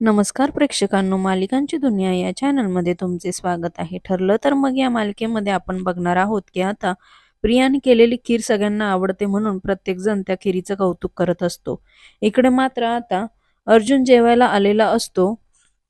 नमस्कार प्रेक्षकांनो मालिकांची दुनिया या चॅनलमध्ये तुमचे स्वागत आहे. ठरलं तर मग या मालिकेमध्ये आपण बघणार आहोत की आता प्रियाने केलेली खीर सगळ्यांना आवडते म्हणून प्रत्येकजण त्या खिरीचं कौतुक करत असतो. इकडे मात्र आता अर्जुन जेवायला आलेला असतो.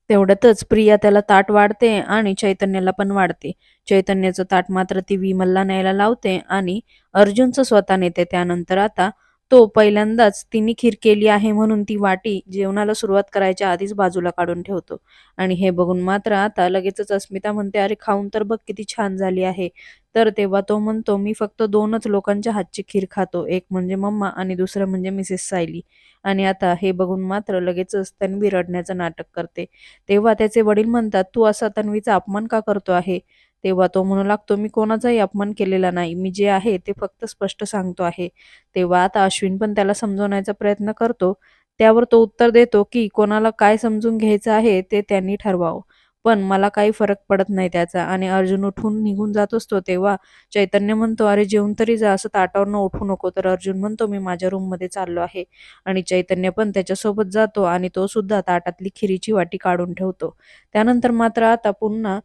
तेवढ्यातच प्रिया त्याला ताट वाढते आणि चैतन्याला पण वाढते. चैतन्याचं ताट मात्र ती विमलला न्यायला लावते आणि अर्जुनचं स्वतः नेते. त्यानंतर आता तो पहिल्यांदाच तिने खीर केली आहे म्हणून ती वाटी जेवणाला सुरुवात करायच्या आधीच बाजूला काढून ठेवतो. आणि हे बघून मात्र आता लगेचच अस्मिता म्हणते अरे खाऊन तर बघ किती छान झाली आहे. तर तेव्हा तो म्हणतो मी फक्त दोनच लोकांच्या हातची खीर खातो एक म्हणजे मम्मा आणि दुसरं म्हणजे मिसेस सायली. आणि आता हे बघून मात्र लगेचच तन्वी रडण्याचं नाटक करते. तेव्हा त्याचे वडील म्हणतात तू असा तन्वीचा अपमान का करतो आहे? तेव्हा तो म्हणू लागतो मी कोणाचाही अपमान केलेला नाही. मी जे आहे ते फक्त स्पष्ट सांगतो आहे. तेव्हा आता अश्विन पण त्याला समजवण्याचा प्रयत्न करतो. त्यावर तो उत्तर देतो की कोणाला काय समजून घ्यायचं आहे ते त्यांनी ठरवावं. पण मला काही फरक पडत नाही त्याचा. आणि अर्जुन उठून निघून जात असतो तेव्हा चैतन्य म्हणतो अरे जेवून तरी जा. असं ताटावरनं उठू नको. तर अर्जुन म्हणतो मी माझ्या रूममध्ये चाललो आहे. आणि चैतन्य पण त्याच्यासोबत जातो आणि तो सुद्धा ताटातली खिरीची वाटी काढून ठेवतो. त्यानंतर मात्र आता पुन्हा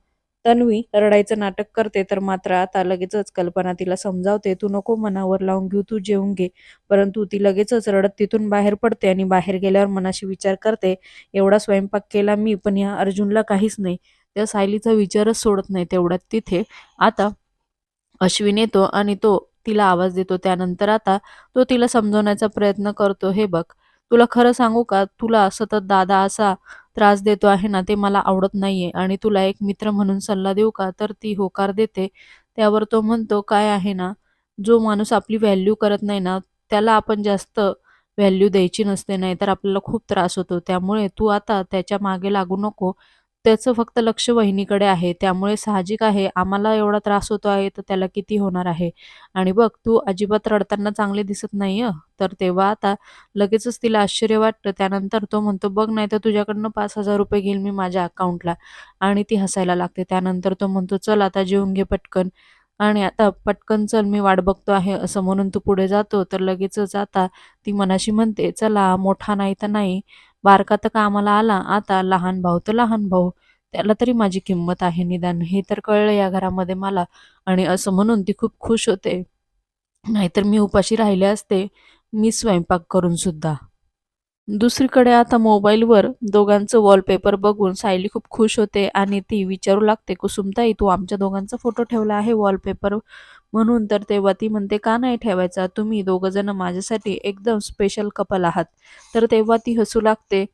तन्वी रडायचं नाटक करते तर मात्र आता लगेचच कल्पना तिला समजावते. तू नको मनावर लावून घेऊ तू जेवून घे. परंतु ती लगेचच रडत तिथून बाहेर पडते आणि बाहेर गेल्यावर मनाशी विचार करते एवढा स्वयंपाक केला मी पण या अर्जुनला काहीच नाही. त्या सायलीचा विचारच सोडत नाही तेवढ्यात तिथे. आता अश्विन येतो आणि तो तिला आवाज देतो. त्यानंतर आता तो तिला समजवण्याचा प्रयत्न करतो. हे बघ तुला खरं सांगू का? तुला सतत दादा असा त्रास देतो आहे ना ते मला आवडत नाहीये. आणि तुला एक मित्र म्हणून सल्ला देऊ का? तर ती होकार देते. त्यावर तो म्हणतो काय आहे ना जो माणूस आपली व्हॅल्यू करत नाही ना त्याला आपण जास्त व्हॅल्यू द्यायची नसते नाही तर आपल्याला खूप त्रास होतो. त्यामुळे तू आता त्याच्यामागे लागू नको. त्याचं फक्त लक्ष वहिनीकडे आहे. त्यामुळे साहजिक आहे. आम्हाला एवढा त्रास होतो आहे तर त्याला किती होणार आहे? आणि बघ तू अजिबात रडताना चांगले दिसत नाही तर तेव्हा आता लगेचच तिला आश्चर्य वाटतं. त्यानंतर तो म्हणतो बघ नाही तर तुझ्याकडनं पाच हजार रुपये घेईल मी माझ्या अकाउंटला आणि ती हसायला लागते. त्यानंतर तो म्हणतो चल आता जेवून घे पटकन. आणि आता पटकन चल मी वाट बघतो आहे. असं म्हणून तू पुढे जातो. तर लगेचच आता ती मनाशी म्हणते चला मोठा नाही तर नाही. बारका तर कामाला आला. आता लहान भाऊ तर लहान भाऊ. त्याला तरी माझी किंमत आहे निदान. हे तर कळलं या घरामध्ये मला. आणि असं म्हणून ती खूप खुश होते. नाहीतर मी उपाशी राहिले असते. मी स्वयंपाक करून सुद्धा. दुसरीकडे आता मोबाईलवर दोघांचं वॉलपेपर बघून सायली खूप खुश होते आणि ती विचारू लागते कुसुमताई तू आमच्या दोघांचा फोटो ठेवला आहे वॉलपेपर म्हणून. तर तेव्हा ती म्हणते का नाही ठेवायचा? तुम्ही दोघंजण माझ्यासाठी एकदम स्पेशल कपल आहात. तर तेव्हा ती हसू लागते.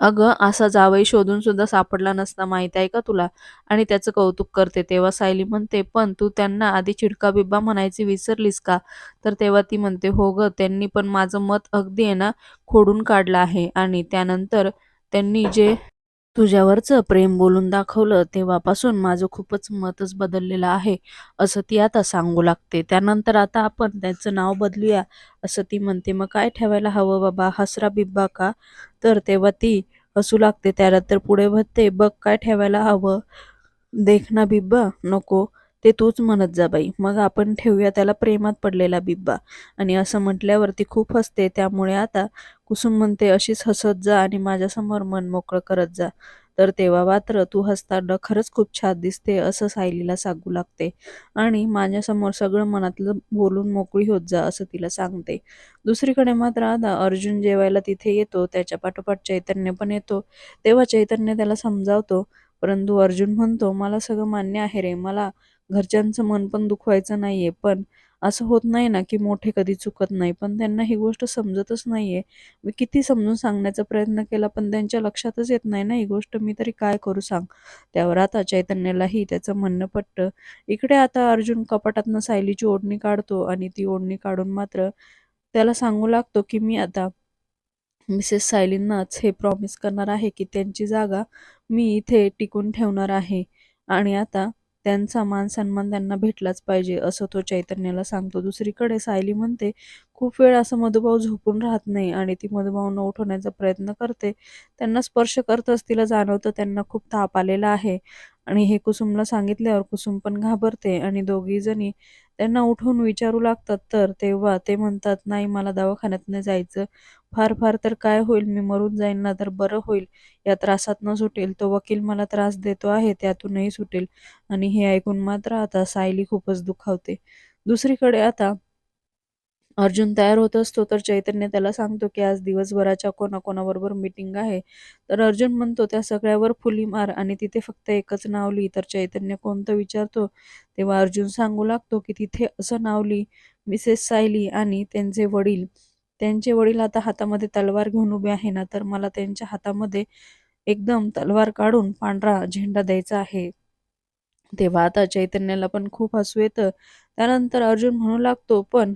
अगं असा जावई शोधून सुद्धा सापडला नसता माहीत आहे का तुला? आणि त्याचं कौतुक करते तेव्हा सायली म्हणते पण तू त्यांना आधी चिडका बिब्बा म्हणायची विसरलीस का? तर तेव्हा ती म्हणते हो ग त्यांनी पण माझं मत अगदी आहे ना खोडून काढलं आहे. आणि त्यानंतर त्यांनी जे तुझ्यावरचं प्रेम बोलून दाखवलं तेव्हापासून माझं खूपच मतच बदललेलं आहे असं ती आता सांगू लागते. त्यानंतर आता आपण त्याचं नाव बदलूया असं ती म्हणते. मग काय ठेवायला हवं बाबा? हसरा बिब्बा का? तर तेव्हा ती हसू लागते. त्यानंतर पुढे म्हणते बघ काय ठेवायला हवं? देख ना बिब्बा नको. ते तूच म्हणत जा बाई. मग आपण ठेवूया त्याला प्रेमात पडलेला बिब्बा. आणि असं म्हटल्यावर ती खूप हसते. त्यामुळे आता कुसुम म्हणते अशीच हसत जा आणि माझ्यासमोर मन मोकळं करत जा. तर तेव्हा मात्र तू हसताना खरंच खूप छान दिसते असं सायलीला सांगू लागते. आणि माझ्यासमोर सगळं मनातलं बोलून मोकळी होत जा असं तिला सांगते. दुसरीकडे मात्र आता अर्जुन जेवायला तिथे येतो त्याच्या पाठोपाठ चैतन्य पण येतो. तेव्हा चैतन्य त्याला समजावतो परंतु अर्जुन म्हणतो मला सगळं मान्य आहे रे. मला घरच्यांचं मन पण दुखवायचं नाही आहे पण असं होत नाही ना की मोठे कधी चुकत नाही. पण त्यांना ही गोष्ट समजतच नाही आहे मी किती समजून सांगण्याचा प्रयत्न केला पण त्यांच्या लक्षातच येत नाही ना ही गोष्ट. मी तरी काय करू सांग? त्यावर आता चैतन्यालाही त्याचं म्हणणं पटतं. इकडे आता अर्जुन कपाटातनं सायलीची ओढणी काढतो आणि ती ओढणी काढून मात्र त्याला सांगू लागतो की मी आता मिसेस सायलींनाच हे प्रॉमिस करणार आहे की त्यांची जागा मी इथे टिकून ठेवणार आहे. आणि आता त्यांचा मान सन्मान त्यांना भेटलाच पाहिजे असं तो चैतन्याला सांगतो. दुसरीकडे सायली म्हणते खूप वेळ असं मधुभाऊ झोपून राहत नाही आणि ती मधुभाऊंना उठवण्याचा प्रयत्न करते. त्यांना स्पर्श करतच तिला जाणवतं त्यांना खूप ताप आलेला आहे. आणि हे कुसुमला सांगितल्यावर कुसुम पण घाबरते आणि दोघी जणी त्यांना उठून विचारू लागतात तर तेव्हा ते म्हणतात नाही मला दवाखान्यात नाही जायचं. फार फार तर काय होईल? मी मरून जाईन ना तर बरं होईल. या त्रासात न सुटेल. तो वकील मला त्रास देतो आहे त्यातूनही सुटेल. आणि हे ऐकून मात्र आता सायली खूपच दुखावते. दुसरीकडे आता अर्जुन तयार होत असतो तर चैतन्य त्याला सांगतो की आज दिवसभराच्या कोणाकोणाबरोबर मीटिंग आहे. तर अर्जुन म्हणतो त्या सगळ्यावर फुली मार आणि तिथे फक्त एकच नावली तर चैतन्य कोणतं विचारतो तेव्हा अर्जुन सांगू लागतो की तिथे असं नावली मिसेस सायली आणि त्यांचे वडील. त्यांचे वडील आता हातामध्ये तलवार घेऊन उभे आहे ना तर मला त्यांच्या हातामध्ये एकदम तलवार काढून पांढरा झेंडा द्यायचा आहे. तेव्हा आता चैतन्याला पण खूप हसू येतं. त्यानंतर अर्जुन म्हणू लागतो पण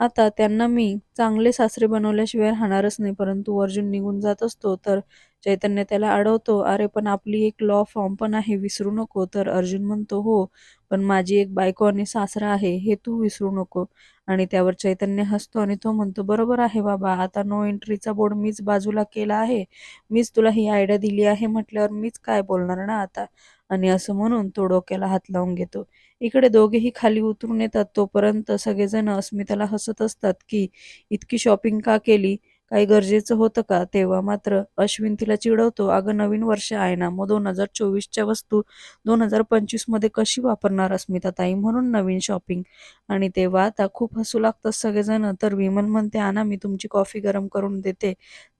आता त्यांना मी चांगले सासरे बनवल्याशिवाय राहणारच नाही परंतु अर्जुन निघून जात असतो तर चैतन्य त्याला अडवतो अरे पण आपली एक लॉ फॉर्म पण आहे विसरू नको. तर अर्जुन म्हणतो हो पण माझी एक बायको आणि सासरा आहे हे तू विसरू नको. आणि त्यावर चैतन्य हसतो आणि तो म्हणतो बरोबर आहे बाबा आता नो एंट्रीचा बोर्ड मीच बाजूला केला आहे मीच तुला ही आयडिया दिली आहे म्हटल्यावर मीच काय बोलणार ना आता? आणि असं म्हणून तो डोक्याला हात लावून घेतो. इकडे दोघेही खाली उतरून येतात. तोपर्यंत सगळेजण अस्मिताला हसत असतात की इतकी शॉपिंग का केली? काही गरजेचं होतं का? तेव्हा मात्र अश्विन तिला चिडवतो अगं नवीन वर्ष आहे ना मग दोन हजार चोवीसच्या वस्तू दोन हजार पंचवीसमध्ये कशी वापरणार अस्मिता ताई म्हणून नवीन शॉपिंग? आणि तेव्हा आता खूप हसू लागतात सगळेजण. तर विमन म्हणते आणा मी तुमची कॉफी गरम करून देते.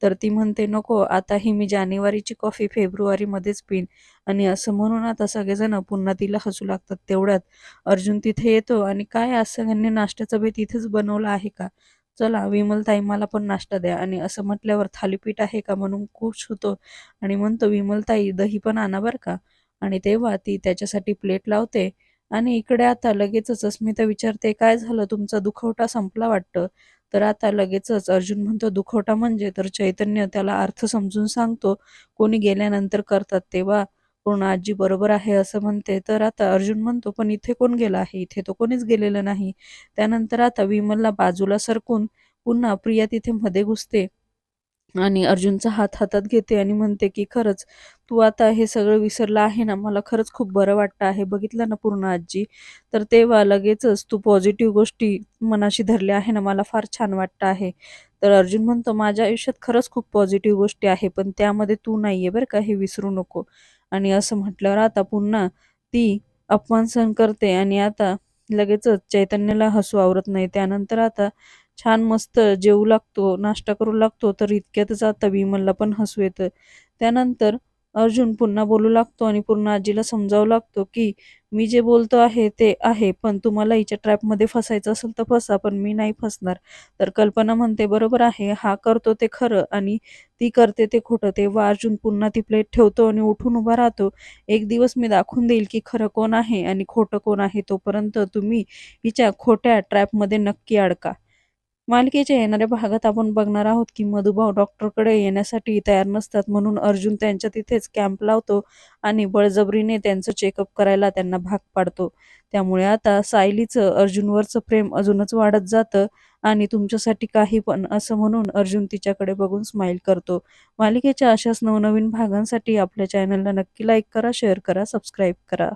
तर ती म्हणते नको आता ही मी जानेवारीची कॉफी फेब्रुवारीमध्येच पिन. आणि असं म्हणून आता सगळेजण पुन्हा तिला हसू लागतात तेवढ्यात. अर्जुन तिथे येतो आणि काय आज सगळ्यांनी नाश्त्याचा बेत इथेच बनवला आहे का? चला विमलताई मला पण नाश्ता द्या. आणि असं म्हटल्यावर थालीपीठ आहे का म्हणून खुश होतो आणि म्हणतो विमलताई दही पण आणा बरं का? आणि तेव्हा ती त्याच्यासाठी प्लेट लावते आणि इकडे आता लगेचच अस्मिता विचारते काय झालं? तुमचा दुखवटा संपला वाटतं? तर आता लगेचच अर्जुन म्हणतो दुखवटा म्हणजे? तर चैतन्य त्याला अर्थ समजून सांगतो कोणी गेल्यानंतर करतात तेव्हा पूर्ण आजी बरोबर आहे असं म्हणते. तर आता अर्जुन म्हणतो पण इथे कोण गेला आहे? इथे तो कोणीच गेलेलं नाही. त्यानंतर आता विमलला बाजूला सरकून पुन्हा प्रिया तिथे मध्ये घुसते आणि अर्जुनचा हात हातात घेते आणि म्हणते की खरंच तू आता हे सगळं विसरलं आहे ना? मला खरंच खूप बरं वाटतं आहे. बघितलं ना पूर्ण आजी? तर तेव्हा लगेचच तू पॉझिटिव्ह गोष्टी मनाशी धरल्या आहे ना? मला फार छान वाटतं आहे. तर अर्जुन म्हणतो माझ्या आयुष्यात खरंच खूप पॉझिटिव्ह गोष्टी आहे पण त्यामध्ये तू नाही आहे बरं का हे विसरू नको. आणि असं म्हटल्यावर आता पुन्हा ती अपमान सहन करते आणि आता लगेचच चैतन्याला हसू आवरत नाही. त्यानंतर आता छान मस्त जेवू लागतो नाश्ता करू लागतो तर इतक्यातच आता विमलला पण हसू येतं. त्यानंतर अर्जुन पुन्हा बोलू लागतो आणि पूर्ण आजीला समजावू लागतो की मी जे बोलतो आहे ते आहे पण तुम्हाला हिच्या ट्रॅपमध्ये फसायचं असेल तर फसा पण मी नाही फसणार. तर कल्पना म्हणते बरोबर आहे हा करतो ते खरं आणि ती करते ते खोटं. तेव्हा अर्जुन पुन्हा ती प्लेट ठेवतो आणि उठून उभा राहतो. एक दिवस मी दाखवून देईल की खरं कोण आहे आणि खोटं कोण आहे तोपर्यंत तुम्ही हिच्या खोट्या ट्रॅपमध्ये नक्की अडका. मालिकेच्या येणाऱ्या भागात आपण बघणार आहोत की मधुभाव डॉक्टरकडे येण्यासाठी तयार नसतात म्हणून अर्जुन त्यांच्या तिथेच कॅम्प लावतो आणि बळजबरीने त्यांचं चेकअप करायला त्यांना भाग पाडतो. त्यामुळे आता सायलीचं अर्जुनवरचं प्रेम अजूनच वाढत जातं आणि तुमच्यासाठी काही पण असं म्हणून अर्जुन तिच्याकडे बघून स्माईल करतो. मालिकेच्या अशाच नवनवीन भागांसाठी आपल्या चॅनलला नक्की लाईक करा शेअर करा सबस्क्राईब करा.